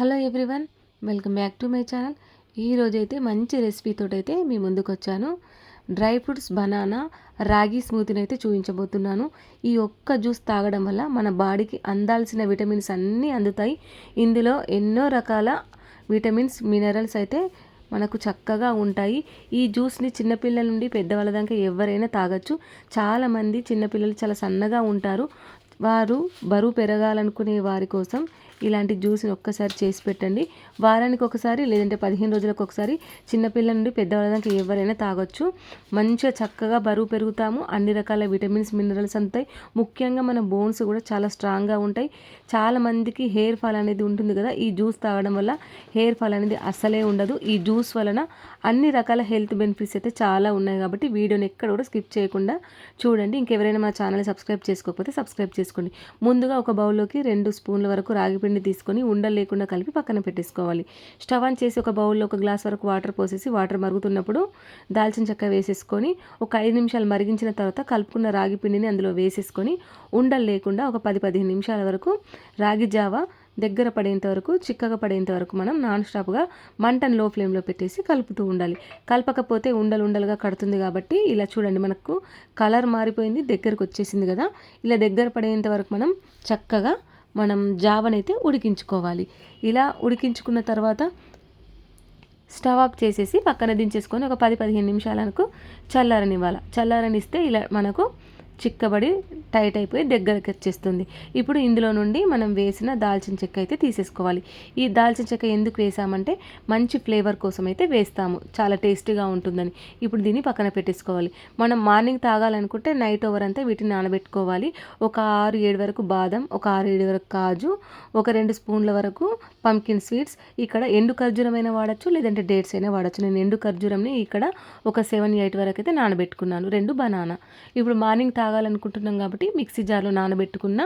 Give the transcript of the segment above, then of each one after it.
Hello everyone welcome back to my channel. ఈరోజు అయితే మంచి రెసిపీతో అయితే మీ ముందుకు వచ్చాను డ్రై ఫ్రూట్స్ బనానా రాగి స్మూతీని అయితే చూపించబోతున్నాను. ఈ ఒక్క జ్యూస్ తాగడం వల్ల మన బాడీకి అందాల్సిన విటమిన్స్ అన్నీ అందుతాయి. ఇందులో ఎన్నో రకాల విటమిన్స్ మినరల్స్ అయితే మనకు చక్కగా ఉంటాయి. ఈ జ్యూస్ని చిన్నపిల్లల నుండి పెద్దవాళ్ళ దాకా ఎవరైనా తాగొచ్చు. చాలామంది చిన్నపిల్లలు చాలా సన్నగా ఉంటారు. వారు బరువు పెరగాలనుకునే వారి కోసం ఇలాంటి జ్యూస్ని ఒక్కసారి చేసి పెట్టండి. వారానికి ఒకసారి లేదంటే పదిహేను రోజులకు ఒకసారి చిన్నపిల్లల నుండి పెద్దవాళ్ళ దాకా ఎవరైనా తాగొచ్చు. మంచిగా చక్కగా బరువు పెరుగుతాము. అన్ని రకాల విటమిన్స్ మినరల్స్ అంతాయి. ముఖ్యంగా మన బోన్స్ కూడా చాలా స్ట్రాంగ్గా ఉంటాయి. చాలా మందికి హెయిర్ ఫాల్ అనేది ఉంటుంది కదా. ఈ జ్యూస్ తాగడం వల్ల హెయిర్ ఫాల్ అనేది అస్సలే ఉండదు. ఈ జ్యూస్ వలన అన్ని రకాల హెల్త్ బెనిఫిట్స్ అయితే చాలా ఉన్నాయి కాబట్టి వీడియోని ఎక్కడ కూడా స్కిప్ చేయకుండా చూడండి. ఇంకెవరైనా మా ఛానల్ సబ్స్క్రైబ్ చేసుకోకపోతే సబ్స్క్రైబ్ చేసుకోండి. ముందుగా ఒక బౌల్లోకి రెండు స్పూన్ల వరకు రాగి పిండి తీసుకొని ఉండలు లేకుండా కలిపి పక్కన పెట్టేసుకోవాలి. స్టవ్ ఆన్ చేసి ఒక బౌల్లో ఒక గ్లాస్ వరకు వాటర్ పోసేసి వాటర్ మరుగుతున్నప్పుడు దాల్చిన చెక్క వేసేసుకొని ఒక ఐదు నిమిషాలు మరిగించిన తర్వాత కలుపుకున్న రాగి పిండిని అందులో వేసేసుకొని ఉండలు లేకుండా ఒక పది పదిహేను నిమిషాల వరకు రాగి జావా దగ్గర పడేంత వరకు చిక్కగా పడేంత వరకు మనం నాన్ స్టాప్గా మంటను లో ఫ్లేమ్లో పెట్టేసి కలుపుతూ ఉండాలి. కలపకపోతే ఉండలు ఉండలుగా కడుతుంది కాబట్టి ఇలా చూడండి మనకు కలర్ మారిపోయింది దగ్గరకు వచ్చేసింది కదా. ఇలా దగ్గర పడేంత వరకు మనం చక్కగా మనం జావనైతే ఉడికించుకోవాలి. ఇలా ఉడికించుకున్న తర్వాత స్టవ్ ఆఫ్ చేసేసి పక్కన దించేసుకొని ఒక పది పదిహేను నిమిషాలకు చల్లారనివ్వాలి. చల్లారనిస్తే ఇలా మనకు చిక్కబడి టైట్ అయిపోయి దగ్గరికి వచ్చేస్తుంది. ఇప్పుడు ఇందులో నుండి మనం వేసిన దాల్చిన చెక్క అయితే తీసేసుకోవాలి. ఈ దాల్చిన చెక్క ఎందుకు వేసామంటే మంచి ఫ్లేవర్ కోసం అయితే వేస్తాము. చాలా టేస్టీగా ఉంటుందని. ఇప్పుడు దీన్ని పక్కన పెట్టేసుకోవాలి. మనం మార్నింగ్ తాగాలనుకుంటే నైట్ ఓవర్ అంతా వీటిని నానబెట్టుకోవాలి. ఒక ఆరు ఏడు వరకు బాదం ఒక ఆరు ఏడు వరకు కాజు ఒక రెండు స్పూన్ల వరకు పంకిన్ స్వీట్స్ ఇక్కడ ఎండు ఖర్జూరం అయినా వాడచ్చు లేదంటే డేట్స్ అయినా వాడచ్చు. నేను ఎండు ఖర్జూరంని ఇక్కడ ఒక సెవెన్ ఎయిట్ వరకు అయితే నానబెట్టుకున్నాను. రెండు బనానా. ఇప్పుడు మార్నింగ్ తాగాలనుకుంటున్నాం కాబట్టి మిక్సీ జార్లో నానబెట్టుకున్న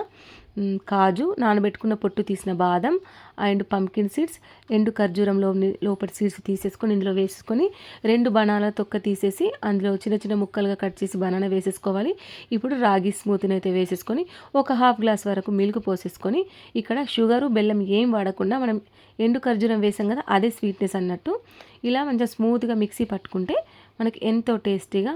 కాజు నానబెట్టుకున్న పొట్టు తీసిన బాదం అండ్ పంకిన్ సీడ్స్ ఎండు ఖర్జూరంలో లోపల సీడ్స్ తీసేసుకొని ఇందులో వేసుకొని రెండు బనానా తొక్క తీసేసి అందులో చిన్న చిన్న ముక్కలుగా కట్ చేసి బనానా వేసేసుకోవాలి. ఇప్పుడు రాగి స్మూత్ని అయితే వేసేసుకొని ఒక హాఫ్ గ్లాస్ వరకు మిల్క్ పోసేసుకొని ఇక్కడ షుగరు బెల్లం ఏం వాడకుండా మనం ఎండు ఖర్జూరం వేసాం కదా అదే స్వీట్నెస్ అన్నట్టు ఇలా మంచిగా స్మూత్గా మిక్సీ పట్టుకుంటే మనకి ఎంతో టేస్టీగా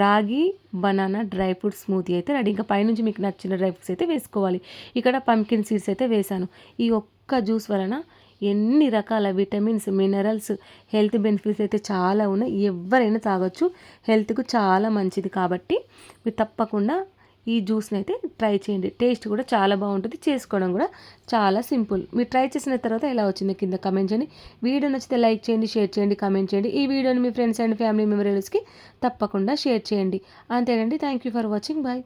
ragi banana dry fruit smoothie అయితే రెడీ. ఇంకా పైనుంచి మీకు నచ్చిన డ్రై ఫ్రూట్స్ అయితే వేసుకోవాలి. ఇక్కడ పంకిన్ సీడ్స్ అయితే వేసాను ఈ ఒక్క జ్యూస్ వలన ఎన్ని రకాల విటమిన్స్ మినరల్స్ హెల్త్ బెనిఫిట్స్ అయితే చాలా ఉన్నాయి. ఎవరైనా తాగొచ్చు. హెల్త్కు చాలా మంచిది కాబట్టి మీరు తప్పకుండా ఈ జ్యూస్ని అయితే ట్రై చేయండి. టేస్ట్ కూడా చాలా బాగుంటుంది. చేసుకోవడం కూడా చాలా సింపుల్. మీరు ట్రై చేసిన తర్వాత ఎలా వచ్చిందో కింద కమెంట్ చేయండి. వీడియో నచ్చితే లైక్ చేయండి షేర్ చేయండి కమెంట్ చేయండి. ఈ వీడియోని మీ ఫ్రెండ్స్ అండ్ ఫ్యామిలీ మెంబర్స్కి తప్పకుండా షేర్ చేయండి. అంతేనండి. Thank you for watching. Bye.